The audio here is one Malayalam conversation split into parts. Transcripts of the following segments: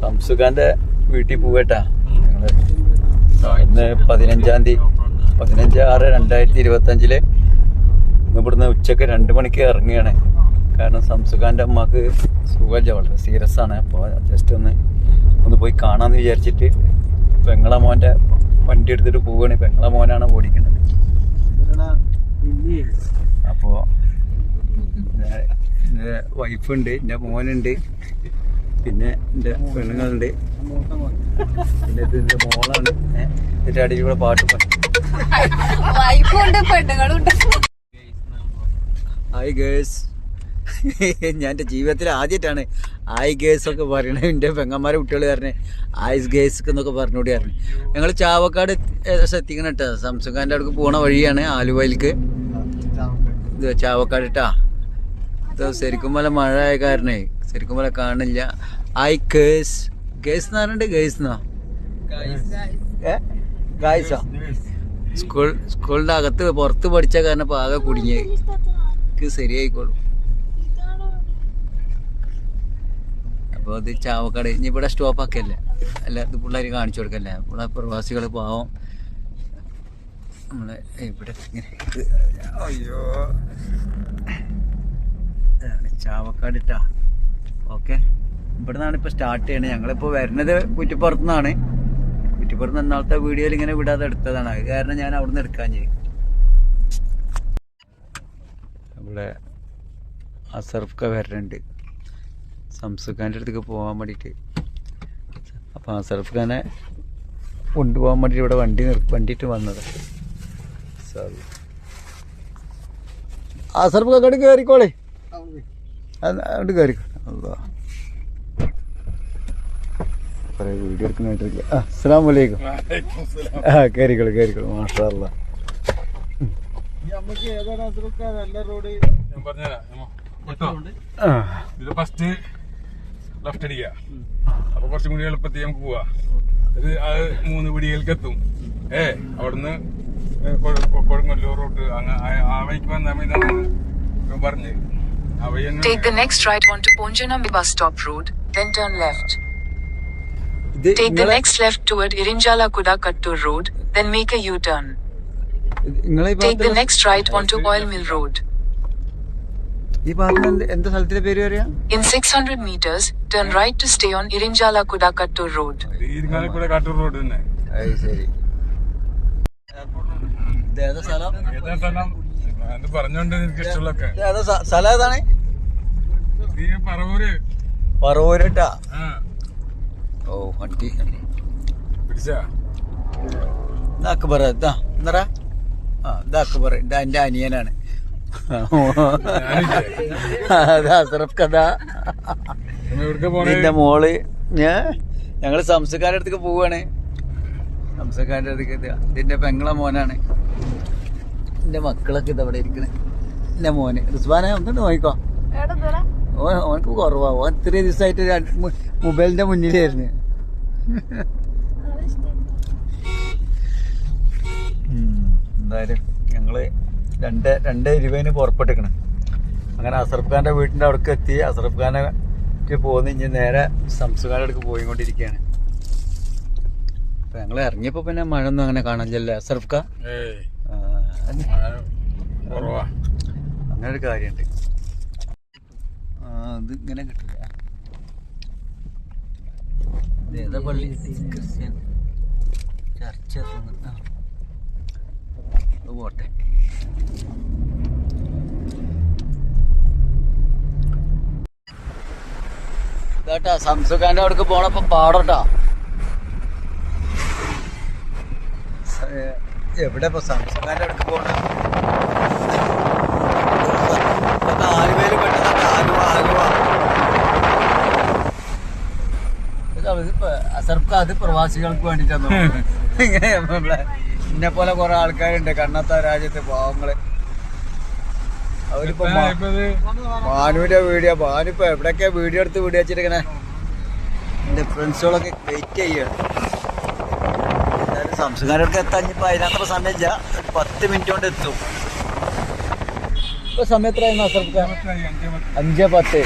സംസുഖാന്റെ വീട്ടിൽ പോവട്ടാ. ഞങ്ങൾ ഇന്ന് പതിനഞ്ചാം തീയതി പതിനഞ്ച് ആറ് രണ്ടായിരത്തി ഇരുപത്തി അഞ്ചിൽ ഇവിടുന്ന് ഉച്ചയ്ക്ക് രണ്ട് മണിക്ക് ഇറങ്ങുകയാണ്. കാരണം സംസുഖാന്റെ അമ്മയ്ക്ക് സുഖമില്ല വളരെ സീരിയസ് ആണ്. അപ്പോൾ ജസ്റ്റ് ഒന്ന് ഒന്ന് പോയി കാണാന്ന് വിചാരിച്ചിട്ട് പെങ്ങളെ മോന്റെ വണ്ടി എടുത്തിട്ട് പോവുകയാണ്. പെങ്ങളെ മോനാണ് ഓടിക്കുന്നത് അപ്പോൾ എന്റെ വൈഫുണ്ട് എന്റെ മോനുണ്ട്. പിന്നെ എന്റെ പെണ്ണുങ്ങളുണ്ട്. പിന്നെ ഇത് എന്റെ മോളാണ്. എന്റെ ഇതിന്റെ അടിയിൽ കൂടെ പാട്ട് ഹായ് ഗേഴ്സ് ഞാൻ എന്റെ ജീവിതത്തിൽ ആദ്യമായിട്ടാണ് ഹായ് ഗേഴ്സ് ഒക്കെ പറയണത്. എന്റെ പെങ്ങന്മാരെ കുട്ടികൾ പറഞ്ഞേ ആയിസ് ഗേഴ്സ് എന്നൊക്കെ പറഞ്ഞുകൂടി പറഞ്ഞു. ഞങ്ങൾ ചാവക്കാട് എത്തിക്കണം കേട്ടോ സംസുഖാന്റെ അടുക്ക് പോണ വഴിയാണ് ആലുവയിലേക്ക്. ഇത് ചാവക്കാട് കേട്ടാ ശരിക്കും പോലെ മഴ ആയ കാരണേ. ശരിക്കും പോലെ കാണില്ല. ഐ കേസ് കേസ് എന്ന് പറഞ്ഞിട്ട് ഗേഴ്സ് എന്നോ? ഗായ്സോ? സ്കൂൾ സ്കൂളിന്റെ അകത്ത് പുറത്ത് പഠിച്ച കാരണം ഇപ്പൊ ആകെ കുടുങ്ങിയത് എനിക്ക് ശരിയായിക്കോളും. അപ്പോൾ അത് ചാവക്കട. ഇനി ഇവിടെ സ്റ്റോപ്പ് ആക്കിയല്ലേ അല്ല ഇത് പിള്ളേർ കാണിച്ചു കൊടുക്കല്ലേ? ഇവിടെ പ്രവാസികൾ പാവം. നമ്മളെ ഇവിടെ ഇങ്ങനെ ഇത്. അയ്യോ. ചാവക്കാടിട്ടാ ചാവക്കാട് ഇട്ടാ ഓക്കെ. ഇവിടെ നിന്നാണ് ഇപ്പോൾ സ്റ്റാർട്ട് ചെയ്യണത് ഞങ്ങളിപ്പോൾ വരുന്നത് കുറ്റിപ്പുറത്തു നിന്നാണ് കുറ്റിപ്പുറത്ത് ഇന്നാളത്തെ വീഡിയോയിൽ ഇങ്ങനെ വിടാതെ എടുത്തതാണ്. അത് കാരണം ഞാൻ അവിടെ നിന്ന് എടുക്കാൻ ചെയ്യും ഇവിടെ അസർഫ്ക വരുന്നുണ്ട് സംസുഖാന്റെ അടുത്തേക്ക് പോകാൻ വേണ്ടിയിട്ട്. അപ്പോൾ അസർഫ് ഖാനെ കൊണ്ടുപോകാൻ വേണ്ടിയിട്ട് ഇവിടെ വണ്ടി നിർത്തി വണ്ടിയിട്ട് വന്നത്. സോറി അസർഫ് അങ്ങോട്ട് കയറിക്കോളേ അങ്ങോട്ട് കയറി. കുറേ വീഡിയോ എടുക്കുന്നതായിട്ടില്ല ആ അസ്സാം വലൈക്കും ആ കയറിക്കോളൂ കയറിക്കോളൂ മാഷാ അല്ലാ ഇത് ഫസ്റ്റ് ലെഫ്റ്റ് അടിക്കുക. അപ്പൊ കുറച്ചും കൂടി എളുപ്പത്തിൽ നമുക്ക് പോവാ. ഇത് അത് മൂന്ന് പിടികൾക്ക് എത്തും. ഏ അവിടുന്ന് കൊടുങ്ങല്ലൂർ റോഡ് അങ്ങ് ആ- വഴിക്ക് വന്നാൽ മതി എന്നാണ് ഇവൻ പറഞ്ഞത് ആ വഴി തന്നെ Take the next right onto Ponjanambi bus stop road, then turn left. ഇത് Take the നിങ്ങളെ next left toward Irinjala Kuda Kattur road, then make a U-turn. നിങ്ങളെ ഈ Take the ഭാഗത്ത് next right onto Oil Mill road. ഈ ഭാഗത്ത് എന്ത് എന്താ സ്ഥലത്തിന്റെ പേര് പറയാ In 600 meters, turn right to stay on Irinjala Kuda Kattur road. Irinjalakuda Kattur road തന്നെ അത് ശരി ഇത് ഏതാ സ്ഥലം ഏതാ സ്ഥലം അത് പറഞ്ഞോണ്ട് എനിക്ക് ഇഷ്ടമുള്ളൊക്കെ സ്ഥലം ഏതാണ്? പറവൂര്. പറവൂരട്ടാ. ഓ വണ്ടി. ഇത് അക്ബർ ഇതാ എന്നറാ ആ ഇത് അക്ബർ ഇത് എന്റെ അനിയനാണ്. അത് അസറഫ് കഥ. ഇതിന്റെ മോൾ ഞാൻ ഞങ്ങൾ സംസ്കാരടുത്തേക്ക് പോവാണ്. സംസ്കാരടുത്തേക്ക് ഇത് ഇതിന്റെ പെങ്ങളെ മോനാണ്. എന്റെ മക്കളൊക്കെ ഇത് അവിടെ ഇരിക്കണേ. എന്റെ മോന്. റിസ്വാനെ ഒന്നിട്ട് നോക്കിക്കോ. ഓൻ ഓനക്ക് കുറവാ. ഓൻ ഇത്രയും ദിവസമായിട്ട് മൊബൈലിന്റെ മുന്നിലായിരുന്നു. ഉം, എന്തായാലും ഞങ്ങൾ രണ്ട് രണ്ട് ഇരുപതിന് പുറപ്പെട്ടിരിക്കണം. അങ്ങനെ അസറഫ് ഖാന്റെ വീട്ടിന്റെ അവിടേക്ക് എത്തി. അസറഫ് ഖാനെ പോന്ന് ഇനി നേരെ സംസ്കാരം അടുക്ക് പോയിക്കൊണ്ടിരിക്കുകയാണ് അപ്പൊ ഞങ്ങൾ ഇറങ്ങിയപ്പോ പിന്നെ മഴ ഒന്നും അങ്ങനെ കാണില്ലല്ലേ അസറഫ് ഖാ? അങ്ങനെ ഒരു കാര്യമുണ്ട് ഇത് ഇങ്ങനെ കിട്ടില്ല ഏതാ പള്ളി? ക്രിസ്ത്യൻ ചർച്ച. അത് പോട്ടെ. കേട്ടാ സംസുഖാന്റെ അവിടേക്ക് പോണപ്പോ പാടട്ടാ എവിടെ ഇപ്പൊ സംസുഖാന്റെ എടുത്ത് പോണ? ഇതൊക്കെ ആലുവയിൽ പെട്ടതൊക്കെ ആലുവ ആലുവ അസർക്ക അത് പ്രവാസികൾക്ക് വേണ്ടിട്ടാന്ന് ഇങ്ങനെ നമ്മളെ എന്നെ പോലെ കുറെ ആൾക്കാരുണ്ട്. കണ്ണത്ത രാജ്യത്തെ പാവങ്ങൾ. അവരിപ്പോ ഇപ്പൊ ഭാനുവിന്റെ വീഡിയോ ഭാനുപ്പോ എവിടെയൊക്കെ വീഡിയോ എടുത്ത് വീഡിയോ വെച്ചിട്ടിങ്ങനെ എന്റെ ഫ്രണ്ട്സുകളൊക്കെ വെയിറ്റ് ചെയ്യാണ്. സംസ്കാരമൊക്കെ എത്താൻ ഇപ്പൊ അതിനത്ര സമയമില്ല. ഇല്ല പത്ത് മിനിറ്റ് കൊണ്ട് എത്തും. ഇപ്പൊ സമയം എത്രയായിരുന്നു അസർക്ക അഞ്ചേ പത്ത്.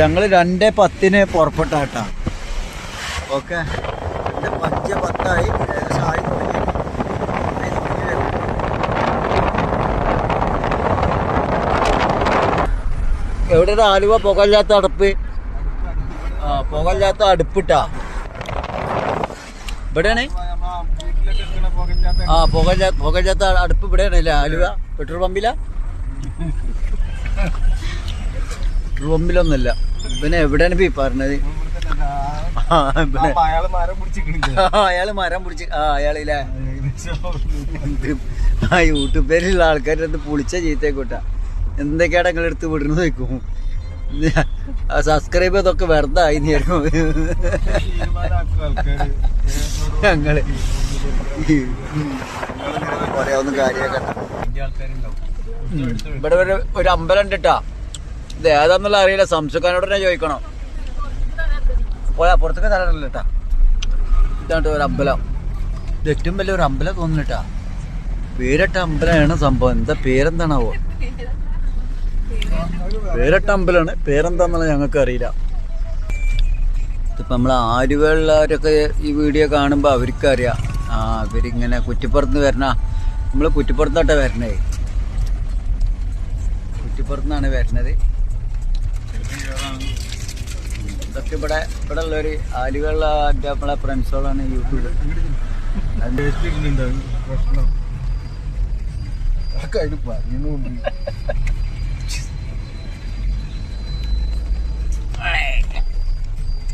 ഞങ്ങൾ രണ്ട് പത്തിന് പുറപ്പെട്ട കേട്ടാ ഓക്കെ പഞ്ച പത്തായി. ഏകദേശം ആയി. എവിടെ ആലുവ? പുകയില്ലാത്ത അടുപ്പ് ആ പുകയില്ലാത്ത അടുപ്പിട്ടാ. ഇവിടെയാണ്? ആ പുകയില്ലാത്ത പുകയില്ലാത്ത അടുപ്പ് ഇവിടെയാണ് അല്ലേ ആലുവ പെട്രോൾ പമ്പിലാ? പെട്രോൾ പമ്പിലൊന്നല്ല പിന്നെ എവിടെയാണ് ഇപ്പൊ ഈ പറഞ്ഞത്. അയാൾ മരം പിടിച്ച് ആ അയാളില്ലേ? ആ യൂട്യൂബിലുള്ള ആൾക്കാരുടെ അടുത്ത് പുളിച്ച ചീത്തേക്കൂട്ട എന്തൊക്കെയാണ് നിങ്ങൾ എടുത്ത് വിടുന്നത് ആ സബ്സ്ക്രൈബ് ചെയ്തൊക്കെ വെറുതെ ആയി നേരം ഞങ്ങൾ ഇവിടെ ഒരു ഒരു അമ്പലം ഉണ്ടിട്ടാ ഇത് ഏതാന്നുള്ള അറിയില്ല. സംസുഖാനോട് തന്നെ ചോദിക്കണം. പോയാ പുറത്തൊക്കെ തരാറില്ല കേട്ടാ ഇതാണ് ഒരു അമ്പലം. ഇത് ഏറ്റവും വലിയ ഒരു അമ്പലം തോന്നുന്നിട്ടാ പേരട്ട അമ്പലമാണ് സംഭവം. എന്താ പേരെന്താണാവോ? പേരട്ട അമ്പലമാണ്. പേരെന്താന്നുള്ളത് ഞങ്ങൾക്ക് അറിയില്ല ഇതിപ്പോൾ നമ്മൾ ആലുവയുള്ളവരൊക്കെ ഈ വീഡിയോ കാണുമ്പോൾ അവർക്കറിയാം. ആ ഇവരിങ്ങനെ കുറ്റിപ്പുറത്ത് വരണ. നമ്മൾ കുറ്റിപ്പുറത്തോട്ടാ വരണേ. കുറ്റിപ്പുറത്തുനിന്നാണ് വരണത്. ഇതൊക്കെ ഇവിടെ ഇവിടെ ഉള്ളൊരു എന്റെ നമ്മളെ ഫ്രണ്ട്സുകളാണ് യൂട്യൂബിൽ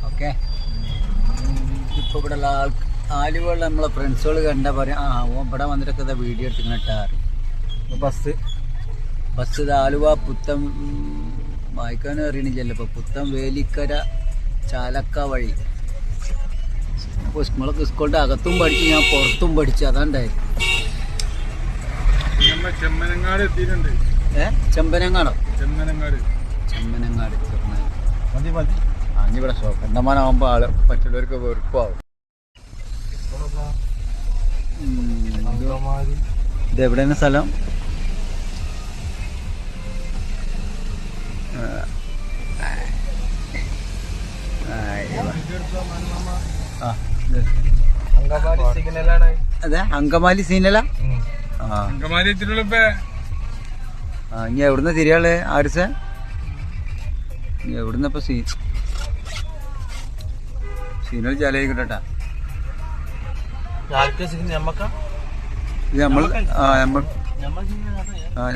ഓക്കെ. ഇപ്പോൾ ഇവിടെ ഉള്ള ആൾ ആലുവയുള്ള നമ്മളെ ഫ്രണ്ട്സുകൾ കണ്ടാൽ പറയും ആ ഓ ഇവിടെ വന്നിട്ടൊക്കെ ഇതാ വീഡിയോ അപ്പോൾ ബസ് ബസ് ഇത് ആലുവ പുത്തം വായിക്കാൻ വായിക്കാനും അറിയണില്ലല്ലോ. ഇപ്പോൾ പുത്തം വേലിക്കര ചാലക്ക വഴി. അപ്പോൾ നമ്മളൊക്കെ സ്കൂളിന്റെ അകത്തും പഠിച്ചു ഞാൻ പുറത്തും പഠിച്ചു അതാണ്ടായി നമ്മ ചെമ്മനങ്ങാട് എത്തിയിട്ടുണ്ട്. ഏ? ചെമ്പനങ്ങാടോ? ചെമ്മനങ്ങാട്. ചെമ്മനങ്ങാട് മതി മതി. ആ ഇവിടെ ഷോപ്പ് കണ്ടമാനാവുമ്പോൾ ആൾ മറ്റുള്ളവർക്ക് വെറുപ്പാവും. ഇത് എവിടെയാണ് സ്ഥലം? ആ. ആയിവാ. ആ, ഇത്. സിഗ്നലാണ്. അതെ അങ്കമാലി സീനല അങ്കമാലി ഇനി എവിടുന്ന തിരിയാൾ ആരിസ? എവിടുന്ന ഇപ്പൊ സീ സീനൽ ചാലയിക്കോട്ടെ ഇത് നമ്മൾ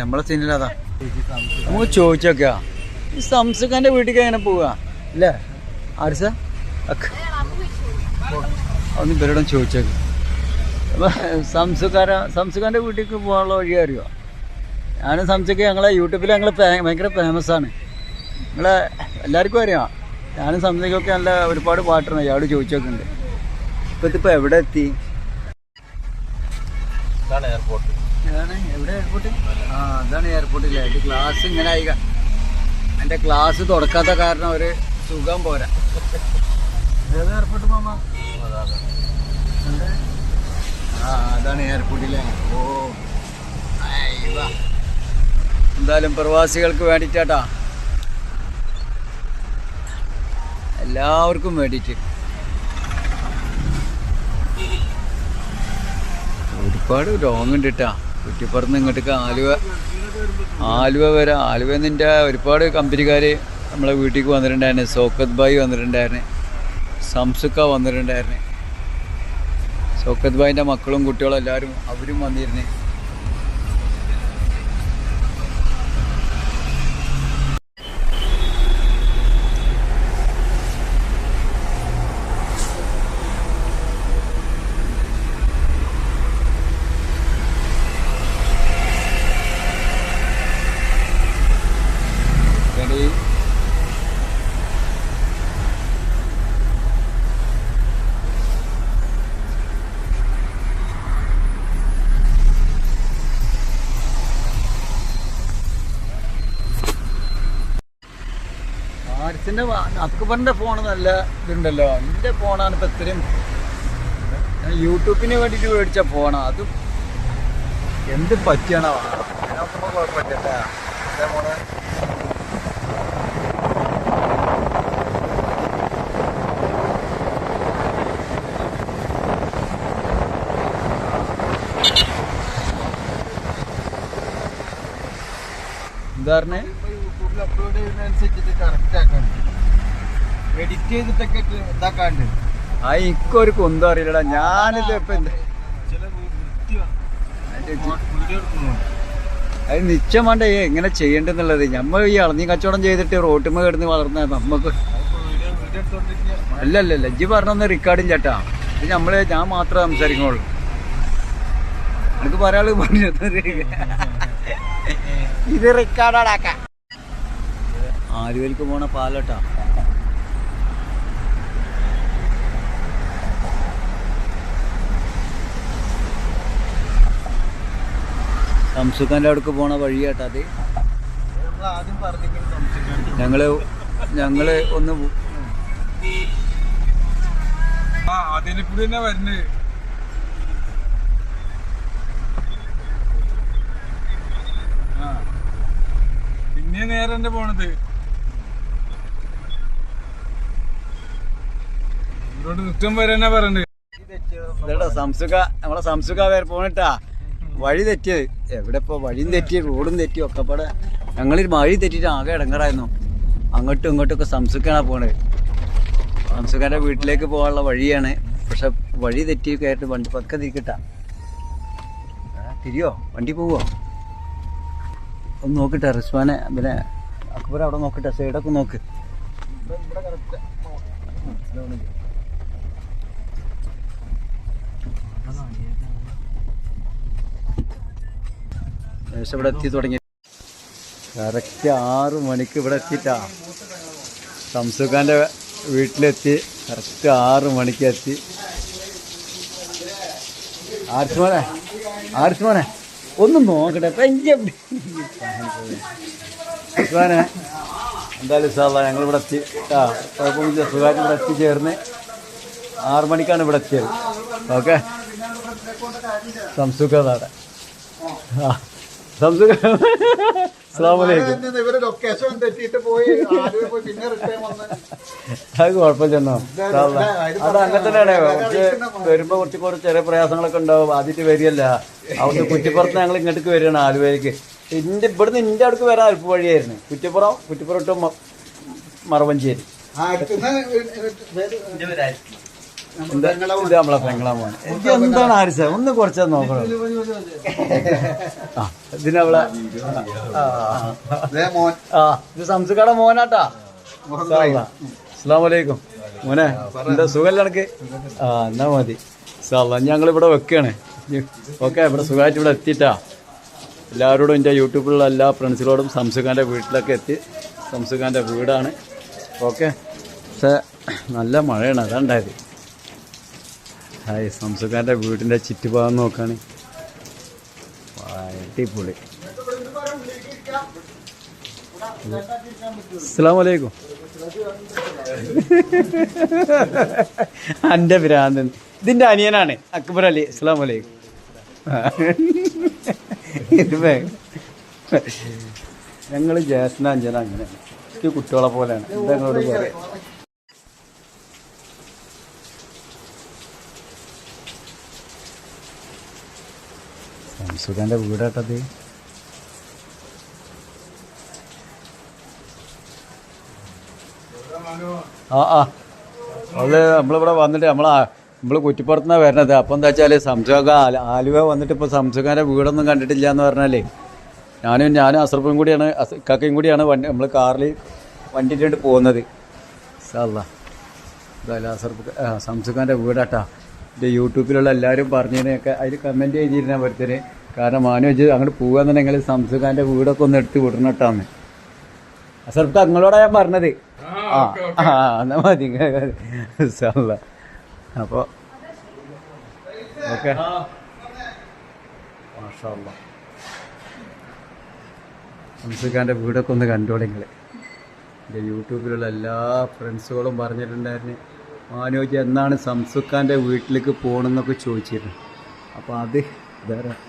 നമ്മളെ സീനിൽ അതാ നമുക്ക് ചോദിച്ചോക്കാ. ഈ സംസുഖാന്റെ വീട്ടിലേക്ക് എങ്ങനെ പോവാ? അല്ലേ ആരിസ? ഒന്ന് ഇവരോടും ചോദിച്ചേക്ക്. സംസുഖാര സംസുഖാന്റെ വീട്ടിലേക്ക് പോകാനുള്ള വഴി അറിയോ? ഞാനും സംസുഖ ഞങ്ങളെ യൂട്യൂബിൽ ഞങ്ങൾ ഭയങ്കര ഫേമസ് ആണ്. നിങ്ങളെ എല്ലാവർക്കും അറിയാം? ഞാനും സംസുഖൊക്കെ നല്ല ഒരുപാട് പാട്ടാണ് അയാളോട് ചോദിച്ചൊക്കെ ഇപ്പൊ ഇതിപ്പോ എവിടെ എത്തി? എയർപോർട്ട് ഇതാണ് എവിടെ എയർപോർട്ട് ആ അതാണ് എയർപോർട്ടില്ലേ എന്റെ ക്ലാസ് ഇങ്ങനെ ആയിക എന്റെ ക്ലാസ് തുടക്കാത്ത കാരണം ഒരു സുഖം പോരാ. ഏത് എയർപോർട്ട് മാമ? അതാണ് എയർപോർട്ടിലെ ഓ. എന്തായാലും പ്രവാസികൾക്ക് വേണ്ടിയിട്ടാട്ടാ എല്ലാവർക്കും വേണ്ടിയിട്ട് ഒരുപാട് ലോങ് ഉണ്ട് കുറ്റിപ്പുറത്ത് ഇങ്ങോട്ടേക്ക് ആലുവ ആലുവ വരെ. ആലുവ നിന്റെ ഒരുപാട് കമ്പനിക്കാർ നമ്മളെ വീട്ടിലേക്ക് വന്നിട്ടുണ്ടായിരുന്നു. സോക്കത്ത് ബായി വന്നിട്ടുണ്ടായിരുന്നു. സംസുക്ക വന്നിട്ടുണ്ടായിരുന്നു. സോക്കത്ത് ബായിന്റെ മക്കളും കുട്ടികളും എല്ലാവരും അവരും വന്നിരുന്നു. അച്ഛന്റെ അക്ബറിന്റെ ഫോൺ നല്ല ഇതുണ്ടല്ലോ. എന്റെ ഫോണാണ് ഇപ്പം ഇത്രയും. യൂട്യൂബിന് വേണ്ടിയിട്ട് മേടിച്ച ഫോണാണ് അതും എന്ത് പറ്റിയാണോ? കുഴപ്പമില്ല എന്താ പറഞ്ഞേ? അപ്ലോഡ് ചെയ്യുന്നതനുസരിച്ചിട്ട് കറക്റ്റ് ആക്കാണ്ട് എഡിറ്റ് ചെയ്തിട്ടൊക്കെ ഇതാക്കാണ്ട്. ആ ഇക്കൊരു കുന്തം അറിയില്ലടാ. ഞാനിത് ഇപ്പൊ അത് നിശ്ചയം വേണ്ട എങ്ങനെ ചെയ്യണ്ടെന്നുള്ളത് നമ്മൾ ഈ അളഞ്ഞി കച്ചവടം ചെയ്തിട്ട് റോട്ടുമ്മ കിടന്ന് വളർന്ന നമുക്ക് അല്ല അല്ല ഇജ്ജ് പറഞ്ഞൊന്ന് റെക്കോർഡില്ല ചേട്ടാ. ഇത് നമ്മൾ ഞാൻ മാത്രമേ സംസാരിക്കുള്ളൂ. എനിക്ക് പറയാൾ പറഞ്ഞു ഇത് റെക്കോർഡാടാക്ക ആലുവലിക്ക് പോണ പാലട്ടാ. സംസുഖാന്റെ അവിടേക്ക് പോണ വഴിയാട്ടാ അത്. ഞങ്ങൾ ഞങ്ങൾ ഒന്ന് പിന്നെ നേരെ പോണത്. നമ്മളെ സംസുഖ പേര് പോണിട്ടാ. വഴി തെറ്റിയത്. എവിടെ ഇപ്പൊ വഴിയും തെറ്റി റോഡും തെറ്റി ഒക്കെ പാടെ. ഞങ്ങൾ വഴി തെറ്റിട്ട് ആകെ ഇടങ്ങറായിരുന്നു. അങ്ങോട്ടും ഇങ്ങോട്ടും ഒക്കെ സംസുഖാണ് പോണത്. സംസുഖാന്റെ വീട്ടിലേക്ക് പോകാനുള്ള വഴിയാണ്. പക്ഷെ വഴി തെറ്റി കയറിട്ട് വണ്ടി പക്ക തിരിക്കട്ടാ. തിരിയോ? വണ്ടി പോവോ? ഒന്ന് നോക്കട്ടെ റിസ്വാനെ പിന്നെ അക്ബർ അവിടെ നോക്കട്ടെ. സൈഡൊക്കെ നോക്ക്. ഇവിടെ കറക്റ്റ് ഏകദേശം ഇവിടെ എത്തി തുടങ്ങി. കറക്റ്റ് ആറ് മണിക്ക് ഇവിടെ എത്തിയിട്ടാ. സംസുഖാന്റെ വീട്ടിലെത്തി. കറക്റ്റ് ആറ് മണിക്ക് എത്തി. ആർസ്മോനെ ആർസ്മോനെ ഒന്നും നോക്കട്ടെ? ആർസ്മോനെ എന്തായാലും സാധാ ഞങ്ങൾ ഇവിടെ എത്തി. ആ കുഴപ്പമില്ല സുഖമായിട്ട് ഇവിടെ എത്തിച്ചേർന്ന്. ആറ് മണിക്കാണ് ഇവിടെ എത്തിയത്. ഓക്കെ? സംസുഖ നാടെ ആ സംസുഖ അസ്ലാമലൈക്കും ഇവർ ലൊക്കേഷൻ തെറ്റിയിട്ട് പോയി ആലുവ പോയി പിന്നെ റിട്ടേൺ വന്ന്. അത് കുഴപ്പമില്ലെന്നോ? അത് അങ്ങനെ തന്നെയാണ്. കുറച്ച് വരുമ്പോ കുറച്ച് കുറച്ച് ചെറിയ പ്രയാസങ്ങളൊക്കെ ഉണ്ടാവും. ആദ്യത്തെ വരികയല്ല. അവിടുന്ന് കുറ്റിപ്പുറത്ത് ഞങ്ങൾ ഇങ്ങോട്ടേക്ക് വരികയാണ് ആലുവയിലേക്ക്. ഇന്റെ ഇവിടുന്ന് ഇന്റെ അടുക്ക് വരാൻ അല്പ വഴിയായിരുന്നു. കുറ്റിപ്പുറം കുറ്റിപ്പുറം ടു മറവഞ്ചേരി. ഇത് നമ്മളെ പെങ്ങളാ മോൻ എനിക്ക് എന്താണ് ആരിച്ച ഒന്ന് കുറച്ച് നോക്കണം. ഇതിനവളെ ആ, ഇത് സംസുകാടെ മോനാട്ടാ. അസ്സാം വലൈക്കും മോനെ എന്താ സുഖമല്ല എനിക്ക് ആ എന്നാ മതി. സാല്ല ഞങ്ങൾ ഇവിടെ വെക്കാണ്. ഓക്കെ ഇവിടെ സുഖമായിട്ട് ഇവിടെ എത്തിയിട്ടാ. എല്ലാവരോടും എന്റെ യൂട്യൂബിലുള്ള എല്ലാ ഫ്രണ്ട്സിനോടും സംസുഖാന്റെ വീട്ടിലൊക്കെ എത്തി. സംസുഖാന്റെ വീടാണ്. ഓക്കെ. പക്ഷേ നല്ല മഴയാണ് അതാണ്ടായത് ഹായ് സംസുഖാന്റെ വീടിന്റെ ചുറ്റുഭാഗം നോക്കാണ്. അടിപൊളി. അസ്സാമലൈക്കും എന്റെ ഭ്രാന്തൻ. ഇതിന്റെ അനിയനാണ് അക്ബർ അലി. അസ്സാം വലൈക്കും ഇത് ഞങ്ങൾ അങ്ങനെയാണ് എനിക്ക് കുട്ടികളെ പോലെയാണ്. എന്താ നിങ്ങളോട് പറയാം? സംസുഖാന്റെ വീടാട്ടത്? ആ ആ. അത് നമ്മളിവിടെ വന്നിട്ട് നമ്മൾ നമ്മൾ കുറ്റിപ്പുറത്തുനിന്നാണ് വരണത്. അപ്പം എന്താ വെച്ചാൽ സംസുഖ ആലുവ വന്നിട്ട് ഇപ്പോൾ സംസുഖാന്റെ വീടൊന്നും കണ്ടിട്ടില്ല എന്ന് പറഞ്ഞാലേ ഞാനും ഞാനും അസർപ്പും കൂടിയാണ് ഇക്കാക്കയും കൂടിയാണ് വണ്ടി നമ്മൾ കാറിൽ വണ്ടി ഇട്ടിട്ട് പോകുന്നത് സാല്ല അസർപ്പ് സംസുഖാന്റെ വീടാട്ടാ. എന്റെ യൂട്യൂബിലുള്ള എല്ലാവരും പറഞ്ഞതിനൊക്കെ അതിൽ കമന്റ് ചെയ്തിരുന്ന ഒരുത്തര് കാരണം മാനു വെച്ച് അങ്ങോട്ട് പോകാന്നുണ്ടെങ്കിൽ സംസുഖാന്റെ വീടൊക്കെ ഒന്ന് എടുത്ത് വിടണട്ടാന്ന്. അസർഫ് നിങ്ങളോടാ ഞാൻ പറഞ്ഞത്. ആ ആ എന്നാ മതി. അപ്പോൾ ഓക്കെ. സംസുഖാന്റെ വീടൊക്കെ ഒന്ന് കണ്ടോളി നിങ്ങൾ എന്റെ യൂട്യൂബിലുള്ള എല്ലാ ഫ്രണ്ട്സുകളും പറഞ്ഞിട്ടുണ്ടായിരുന്നു മാനോജ് എന്നാണ് സംസുഖാന്റെ വീട്ടിലേക്ക് പോകണമെന്നൊക്കെ ചോദിച്ചിരുന്നു. അപ്പോൾ അത് വേറെ ആ. പിന്നെ ഇത് സാധനം.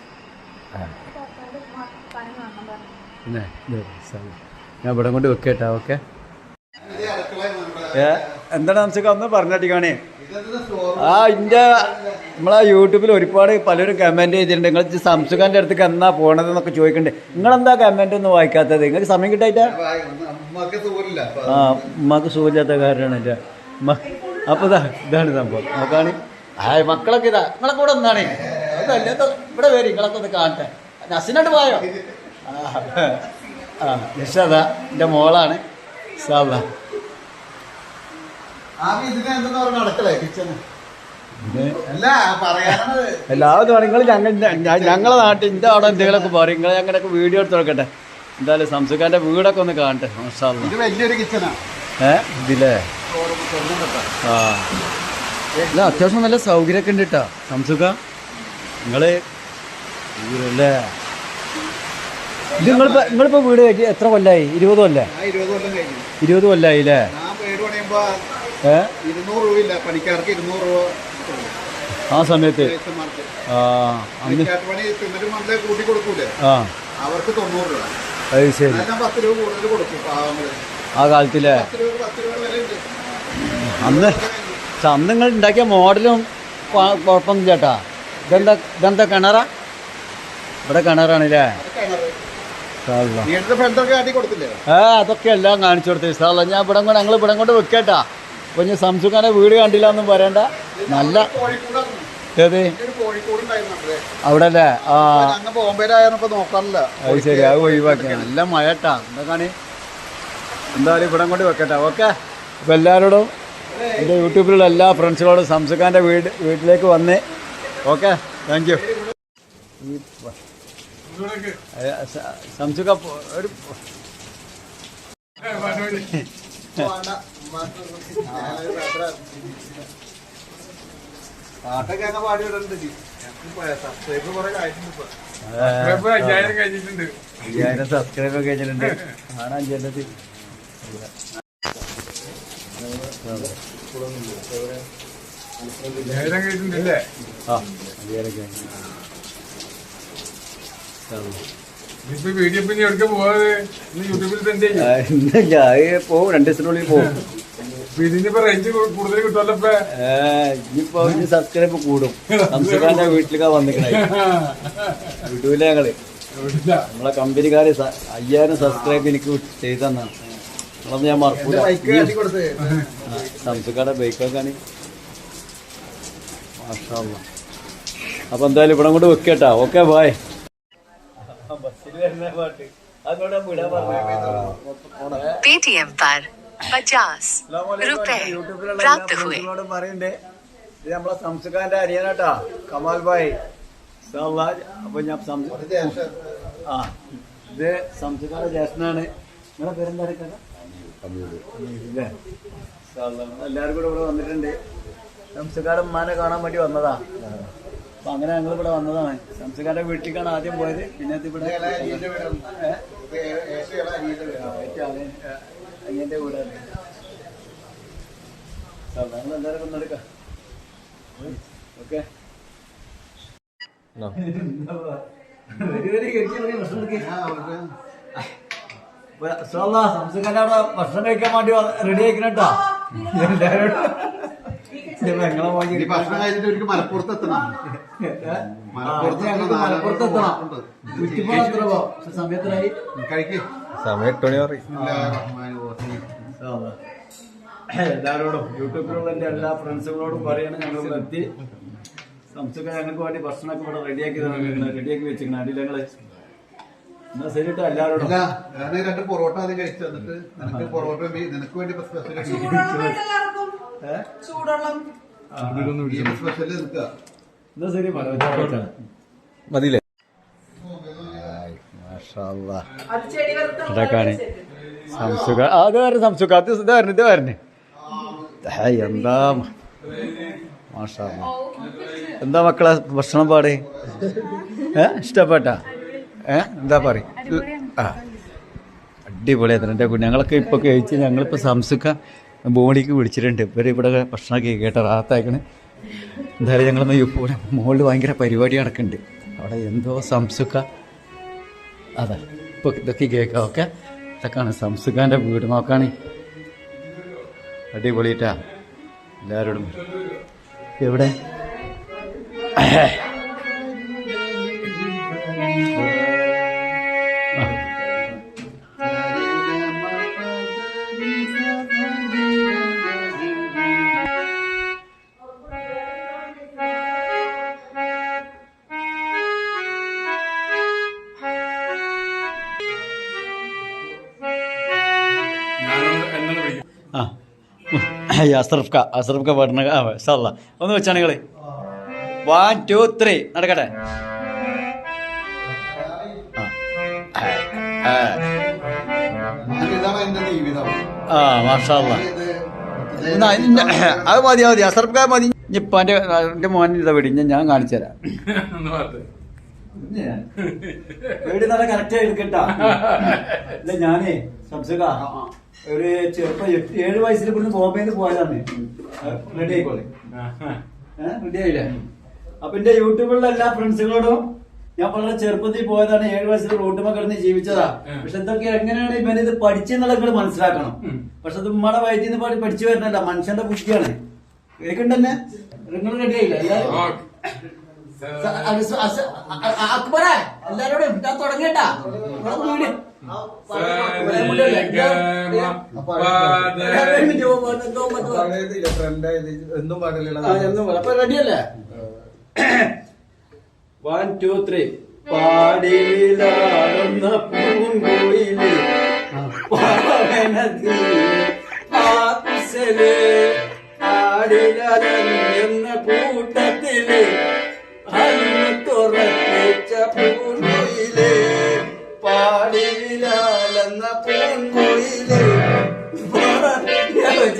ഞാൻ ഇവിടെ കൊണ്ട് വെക്കേട്ടാ ഓക്കെ? എന്താണ് നമുക്ക് ഒന്ന് പറഞ്ഞിട്ടിക്കാണേ ആ ഇന്റെ നമ്മളെ യൂട്യൂബിൽ ഒരുപാട് പലരും കമന്റ് ചെയ്തിട്ടുണ്ട്. നിങ്ങൾ സംസുഖാന്റെ അടുത്തേക്ക് എന്നാ പോണത് എന്നൊക്കെ ചോദിക്കുന്നുണ്ട് നിങ്ങളെന്താ കമന്റ് ഒന്നും വായിക്കാത്തത്? നിങ്ങൾക്ക് സമയം കിട്ടായിട്ടാ? ആ ഉമ്മക്ക് സുഖമില്ലാത്ത എന്റെ അപ്പോൾ ഇതാ ഇതാണ് സംഭവം. നോക്കാണ് ആ മക്കളൊക്കെ ഇതാ. നിങ്ങളെ കൂടെ ഒന്നാണ്. അതല്ല ഇത് ഇവിടെ വരും നിങ്ങളൊക്കെ ഒന്ന് കാണട്ടെ. നസിനോട്ട് പോയോ? ആ നിഷാദ എന്റെ മോളാണ്. എല്ലാവരും നിങ്ങൾ ഞങ്ങൾ ഞങ്ങളെ നാട്ടിൽ എന്റെ അവിടെ എന്തെങ്കിലുമൊക്കെ പറയും. നിങ്ങൾ ഞങ്ങളൊക്കെ വീഡിയോ എടുത്ത് നോക്കട്ടെ. എന്തായാലും സംസുഖാന്റെ വീടൊക്കെ ഒന്ന് കാണട്ടെ വലിയൊരു ഇതില്ലേ ആ. അത്യാവശ്യം നല്ല സൗകര്യമൊക്കെ ഉണ്ട് കേട്ടോ സംസുഖ. നിങ്ങൾ വീടല്ലേ നിങ്ങളിപ്പോ വീട് കയറ്റി എത്ര കൊല്ലായി? ഇരുപത് കൊല്ലേ? ഇരുപത് കൊല്ലായി അല്ലേ ആ സമയത്ത്. ആ അവർക്ക് തൊണ്ണൂറ് രൂപ. അത് ശരി. ആ കാലത്തില്ലേ അന്ന് അന്ന് നിങ്ങൾ ഉണ്ടാക്കിയ മോഡലും കുഴപ്പമൊന്നും ചേട്ടാ ഇതെന്താ ഇതെന്താ കിണറാ? ഇവിടെ കിണറാണല്ലേ? ആ അതൊക്കെ എല്ലാം കാണിച്ചു കൊടുത്തു സാറല്ല ഞാൻ ഇവിടെ കൊണ്ട് ഞങ്ങൾ ഇവിടെ കൊണ്ട് വെക്കട്ടാ. അപ്പൊ ഞാൻ സംസുഖാനെ വീട് കണ്ടില്ല എന്നും പറയണ്ട. നല്ല ഏത്? അവിടെ. അല്ലേ ആ. അത് ശരി അത് ഒഴിവാക്കി നല്ല മഴട്ടാ. എന്തൊക്കെയാണ് എന്തായാലും ഇവിടെ കൊണ്ട് വെക്കട്ടെ. ഓക്കെ. അപ്പോൾ എല്ലാവരോടും എന്റെ യൂട്യൂബിലുള്ള എല്ലാ ഫ്രണ്ട്സുകളോടും സംസുഖാന്റെ വീട് വീട്ടിലേക്ക് വന്ന് ഓക്കെ താങ്ക് യു സംസുക ഒരു പാട്ടൊക്കെ പാടി കഴിഞ്ഞിട്ടുണ്ട് അയ്യായിരം സബ്സ്ക്രൈബ് ഒക്കെ കഴിഞ്ഞിട്ടുണ്ട് കാണാൻ ചെല്ലത്തിൽ പോവും രണ്ട് ദിവസത്തിനുള്ളിൽ പോവും. ഇനിയിപ്പോ ഇനി സബ്സ്ക്രൈബ് കൂടും. സംസുഖാന്റെ വീട്ടിലേക്കാ വന്നിക്കണേ വിടൂല ഞങ്ങൾ. നമ്മളെ കമ്പനിക്കാര് അയ്യായിരം സബ്സ്ക്രൈബ് എനിക്ക് ചെയ്തു തന്നാണ് ഞാൻ മറക്കൂല. സംസ്കാരം ബൈക്കൊക്കെ അപ്പൊ എന്തായാലും ഇവിടെ കൊണ്ട് വെക്കട്ടാ. ഓക്കെ ബായ് ബസ്സിൽ വരുന്ന നമ്മളെ സംസ്കാരന്റെ അനിയനാട്ടാ കമാൽ ഭായ് അപ്പൊ ഞാൻ ആ ഇത് സംസ്കാര ജ്യേഷ്ഠനാണ്. നിങ്ങളെ പേരെന്താ എല്ലാവരും കൂടെ ഇവിടെ വന്നിട്ടുണ്ട്. സംസുഖാരൻ ഉമ്മാനെ കാണാൻ വേണ്ടി വന്നതാ. അപ്പൊ അങ്ങനെ ഞങ്ങൾ ഇവിടെ വന്നതാണ്. സംസ്കാരം വീട്ടിലേക്കാണ് ആദ്യം പോയത്. പിന്നെ ഇവിടെ അനിയന്റെ വീടാണ്. ഞങ്ങൾ എല്ലാവരും ഒന്നെടുക്കാം ഓക്കെ. ഭക്ഷണം കഴിക്കാൻ വേണ്ടി റെഡി ആയിക്കണട്ടോ ഇനി ഭക്ഷണം കഴിഞ്ഞിട്ട് എനിക്ക് മലപ്പുറത്ത് എത്തണം മലപ്പുറത്ത് എത്തണം കുറ്റിപ്പാളം എത്ര പോ സമയത്തിനായി. കഴിക്ക്. സമയം എട്ട് മണി പറയും എല്ലാവരോടും യൂട്യൂബിലുള്ള എന്റെ എല്ലാ ഫ്രണ്ട്സുകളോടും പറയാണ് ഞങ്ങൾ ഇവിടെ എത്തി. സംസുഖം ഞങ്ങൾക്ക് വേണ്ടി ഭക്ഷണമൊക്കെ ഇവിടെ റെഡിയാക്കി റെഡിയാക്കി വെച്ചിരിക്കണം അടിയിൽ ഞങ്ങൾ എന്നാ ശരി കേട്ടോ എല്ലാവരോടും ഇല്ല ഞാൻ രണ്ട് പൊറോട്ട ആദ്യം കഴിച്ചു എന്നിട്ട് നിനക്ക് പൊറോട്ട നിനക്ക് വേണ്ടി സ്പെഷ്യൽ നിൽക്കുക മതിയില്ലേ? ഇതൊക്കെയാണ് സംസുഖ ആ, അത് വരണം സംസുഖ. അത് ഇത് വരണം ഇത് വരണേ ഹായ് എന്താ മാഷാ. എന്താ മക്കളെ ഭക്ഷണം പാടേ? ഇഷ്ടപ്പെട്ട? എന്താ പറ ആ. അടിപൊളിയായിരുന്നു എന്റെ ഞങ്ങളൊക്കെ ഇപ്പോൾ കഴിച്ച് ഞങ്ങളിപ്പോൾ സംസുഖ ബോണിക്ക് വിളിച്ചിട്ടുണ്ട്. ഇവർ ഇവിടെ ഭക്ഷണമൊക്കെ കേട്ടോ റാത്തായിക്കണ്. എന്തായാലും ഞങ്ങളൊന്ന് ഇപ്പോൾ മുകളിൽ ഭയങ്കര പരിപാടി നടക്കുന്നുണ്ട് അവിടെ എന്തോ സംസുഖ. അതെ ഇപ്പോൾ ഇതൊക്കെ കേൾക്കാം ഓക്കെ? ഇതൊക്കെയാണ് സംസുഖാന്റെ വീട്. നോക്കാണ്. അടിപൊളിയിട്ടാ എല്ലാവരോടും എവിടെ? ആ അസർഫ്ക പാടുന്ന സല്ല ഒന്ന് വെച്ചാണ് കളി വൺ ടു ത്രീ നടക്കട്ടെ. ആ. മാഷാ അത് മതി മതി. അസർക്ക മതി. ഇപ്പം എന്റെ മോൻ ഇതാ വീട്. ഞാൻ കാണിച്ചു തരാം. വീട് നല്ല കറക്റ്റ് എടുക്കട്ടാ ഇല്ല ഞാനേ സംസുക ഒരു ചെറുപ്പം ഏഴ് വയസ്സിൽ ഇവിടുന്ന് ബോംബെന്ന് പോയതാണ്. റെഡി ആയിക്കോളെ റെഡി ആയില്ലേ അപ്പൊ എന്റെ യൂട്യൂബിലുള്ള എല്ലാ ഫ്രണ്ട്സുകളോടും ഞാൻ വളരെ ചെറുപ്പത്തിൽ പോയതാണ്. ഏഴ് വയസ്സിൽ റോട്ടുമ്മ കിടന്ന് ജീവിച്ചതാ. പക്ഷെ എന്തൊക്കെ എങ്ങനെയാണ് ഇവൻ ഇത് പഠിച്ചെന്നുള്ള നിങ്ങൾ മനസ്സിലാക്കണം. പക്ഷെ അത് ഉമ്മയുടെ വയറ്റിൽ നിന്ന് പഠിച്ചു വരുന്നല്ല മനുഷ്യന്റെ ബുദ്ധിയാണ്. കേൾക്കണ്ടന്നെ നിങ്ങൾ റെഡി ആയില്ല അക്ബറേ എല്ലാരോടും ഞാൻ തുടങ്ങട്ടാ വീട് പാടില്ല അപ്പൊ റെഡിയല്ലേ വൺ ടു ത്രീ പാടിലാടുന്ന പൂങ്കുയിൽ പാവനത്തിൽ കൂട്ടത്തിൽ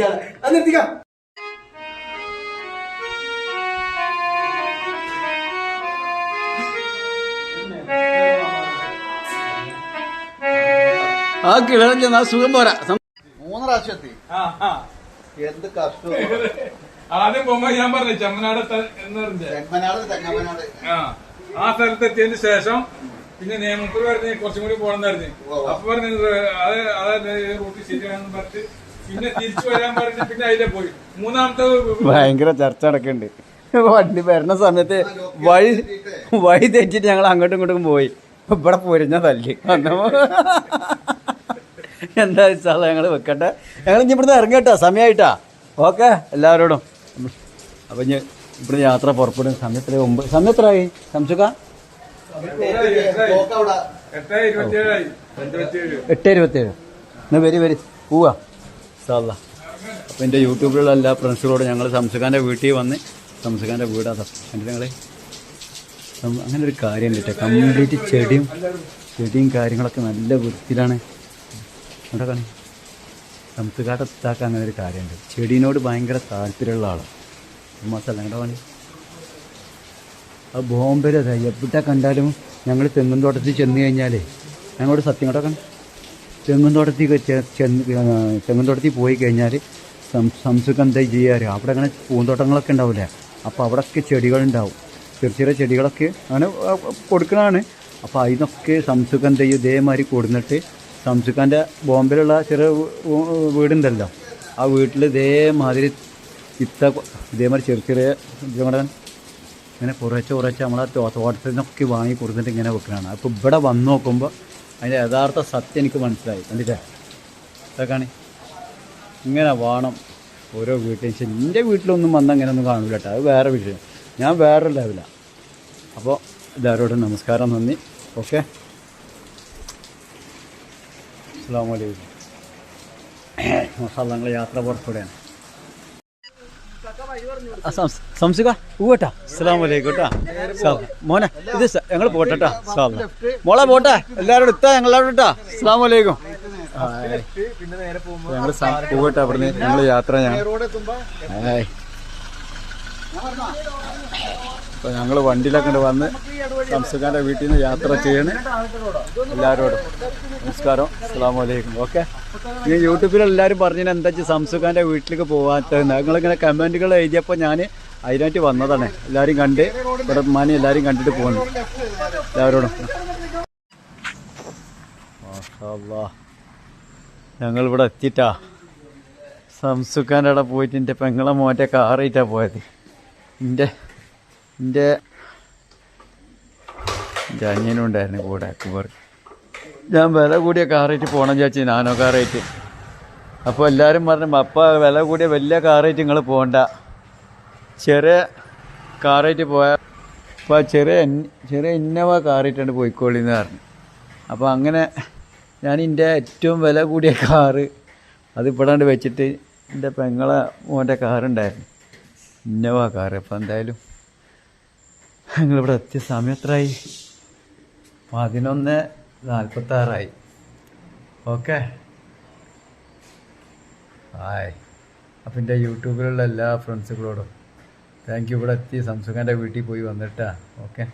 അത് നിർത്തിക്കാം. ആ കിളറ ആ സുഖം പോരാ. മൂന്ന് പ്രാവശ്യം എത്തി. എന്ത് കഷ്ടം. ആദ്യം പോകുമ്പോ ഞാൻ പറഞ്ഞു ചെമ്മനാട് എന്ന് പറഞ്ഞ തെന്മനാട് തെങ്ങമനാട് ആ സ്ഥലത്തെത്തിയതിന് ശേഷം പിന്നെ നിയമത്തിൽ പറഞ്ഞ് കുറച്ചും കൂടി പോകണം പറഞ്ഞു. അപ്പൊ പറഞ്ഞു അത് അതായത് റൂട്ട് ശരിയാണെന്ന് പറഞ്ഞിട്ട് പിന്നെ തിരിച്ചു വരാൻ പറഞ്ഞ് പിന്നെ അതിലെ പോയി. മൂന്നാമത്തെ ഭയങ്കര ചർച്ച നടക്കുന്നുണ്ട് വണ്ടി വരുന്ന സമയത്ത് വഴി വഴി തെറ്റിട്ട് ഞങ്ങൾ അങ്ങോട്ടും ഇങ്ങോട്ടും പോയി. ഇവിടെ പൊരിഞ്ഞ തല്ലി. എന്താ വെച്ചാൽ ഞങ്ങൾ വെക്കട്ടെ. ഞങ്ങൾ ഇനി ഇവിടുന്ന് ഇറങ്ങട്ടോ സമയമായിട്ടാ ഓക്കെ എല്ലാവരോടും. അപ്പം ഇനി ഇവിടുന്ന് യാത്ര പുറപ്പെടും സമയത്ര ഒമ്പത് സമയത്രായി സംസുക എട്ട് ഇരുപത്തിയേഴ് എട്ട് ഇരുപത്തേഴ് എന്നാ വരി വരി. പോവാ. സാല്ല അപ്പം എന്റെ യൂട്യൂബിലുള്ള എല്ലാ ഫ്രണ്ട്സുകളോട് ഞങ്ങൾ സംസുഖാന്റെ വീട്ടിൽ വന്ന് സംസുഖാന്റെ വീടാ എന്റെ ഞങ്ങളെ അങ്ങനെ ഒരു കാര്യം കേട്ടോ. കംപ്ലീറ്റ് ചെടിയും ചെടിയും കാര്യങ്ങളൊക്കെ നല്ല വൃത്തിയിലാണ്. എന്താ കാണി സംസുകാട്ടത്താക്കാൻ അങ്ങനെ ഒരു കാര്യമുണ്ട് ചെടീനോട് ഭയങ്കര താല്പര്യമുള്ള ആളാണ് മാസമല്ല ഞങ്ങളുടെ പണി ആ ബോംബെയിൽ അതെ എവിടെ കണ്ടാലും ഞങ്ങൾ തെങ്ങും തോട്ടത്തിൽ ചെന്ന് കഴിഞ്ഞാലേ ഞങ്ങളോട് സത്യം കേട്ടോ തെങ്ങും തോട്ടത്തിൽ ചെ- ചെന്ന് ആ, തെങ്ങും തോട്ടത്തിൽ പോയി കഴിഞ്ഞാൽ സംസുഖം എന്താ ചെയ്യാറ്? അവിടെ അങ്ങനെ പൂന്തോട്ടങ്ങളൊക്കെ ഉണ്ടാവില്ലേ അപ്പോൾ അവിടെയൊക്കെ ചെടികളുണ്ടാവും. ചെറിയ ചെറിയ ചെടികളൊക്കെ അങ്ങനെ കൊടുക്കുന്നതാണ് അപ്പോൾ അതിനൊക്കെ സംസുഖം എന്ത് ചെയ്യും? ഇതേമാതിരി കൊടുന്നിട്ട് സംസുഖാന്റെ ബോംബെയിലുള്ള ചെറിയ വീടുണ്ടല്ലോ. ആ വീട്ടിൽ ഇതേമാതിരി ഇത്ത ഇതേമാതിരി ചെറിയ ചെറിയ ഇതുകൊണ്ട് ഇങ്ങനെ കുറച്ച് കുറച്ച് നമ്മളെ തോട്ടത്തിൽ നിന്നൊക്കെ വാങ്ങി കൊടുത്തിട്ട് ഇങ്ങനെ വെക്കുന്നതാണ് അപ്പോൾ ഇവിടെ വന്ന് നോക്കുമ്പോൾ അതിന്റെ യഥാർത്ഥ സത്യം എനിക്ക് മനസ്സിലായി. കണ്ടില്ലേ? ഇതൊക്കെയാണ്. ഇങ്ങനെ വേണം ഓരോ വീട്ടിലും. ശരി എന്റെ വീട്ടിലൊന്നും അങ്ങനെ ഒന്നും കാണില്ല കേട്ടോ. അത് വേറെ വിഷയം. ഞാൻ വേറെ ലെവലാണ് അപ്പോൾ എല്ലാവരോടും നമസ്കാരം നന്ദി. ഓക്കെ? അസ്സാം വലൈക്കും മസാല ഞങ്ങൾ യാത്ര പുറപ്പെടുകയാണ്. സംസുക ഊട്ടാ അസ്സാം വലൈക്കോട്ടാ മോനെ ഇത് ഞങ്ങൾ പോട്ടെ കേട്ടാ സാ- മോളെ പോട്ടെ. എല്ലാവരും ഇത്താ ഞങ്ങളവിടെ കേട്ടാ അസ്സാം വലൈക്കും പിന്നെ നേരെ പോകുമ്പോ ഞങ്ങൾ പോകട്ടെ അവിടുന്ന് ഞങ്ങൾ യാത്ര ഞാൻ അപ്പോൾ ഞങ്ങൾ വണ്ടിയിലൊക്കെ വന്ന് സംസുഖാന്റെ വീട്ടിൽ നിന്ന് യാത്ര ചെയ്യണ്. എല്ലാവരോടും നമസ്കാരം. അസ്സാം വലൈക്കും ഓക്കെ? ഈ യൂട്യൂബിൽ എല്ലാവരും പറഞ്ഞാൽ എന്താ വെച്ചാൽ സംസുഖാന്റെ വീട്ടിലേക്ക് പോകാത്തത് ഞങ്ങളിങ്ങനെ കമന്റുകൾ എഴുതിയപ്പോൾ ഞാൻ അതിനായിട്ട് വന്നതാണ്. എല്ലാവരും കണ്ട് ഇവിടെ മാനി എല്ലാവരും കണ്ടിട്ട് പോകുന്നു എല്ലാവരോടും ഞങ്ങളിവിടെ എത്തിയിട്ടാ. സംസുഖാന്റെ അവിടെ പോയിട്ട് എന്റെ പെങ്ങളെ മോന്റെ കാറായിട്ടാണ് പോയത്. എന്റെ എന്റെ എന്റെ ഉണ്ടായിരുന്നു കൂടെ അക്ബർ ഞാൻ വില കൂടിയ കാറേറ്റ് പോകണം ചേച്ചി നാനോ കാറേറ്റ് അപ്പോൾ എല്ലാവരും പറഞ്ഞു അപ്പ വില കൂടിയ വലിയ കാറേറ്റ് നിങ്ങൾ പോകണ്ട ചെറിയ കാറേറ്റ് പോയാൽ അപ്പോൾ ചെറിയ ചെറിയ ഇന്നവ കാറേറ്റാണ് പോയിക്കോളിന്ന് പറഞ്ഞു. അപ്പോൾ അങ്ങനെ ഞാൻ എന്റെ ഏറ്റവും വില കൂടിയ കാറ് അത് ഇപ്പോഴാണ്ട് വെച്ചിട്ട് എന്റെ പെങ്ങളെ മോന്റെ കാറുണ്ടായിരുന്നു ഇന്നോവ കാറ് അപ്പോൾ എന്തായാലും ഞങ്ങളിവിടെ എത്തിയ സമയം എത്രയായി പതിനൊന്ന് നാൽപ്പത്താറായി. ഓക്കെ. ഹായ് അപ്പം എന്റെ യൂട്യൂബിലുള്ള എല്ലാ ഫ്രണ്ട്സുകളോടും താങ്ക് യു ഇവിടെ എത്തി. സംസുഖാന്റെ വീട്ടിൽ പോയി വന്നിട്ടാ. ഓക്കെ.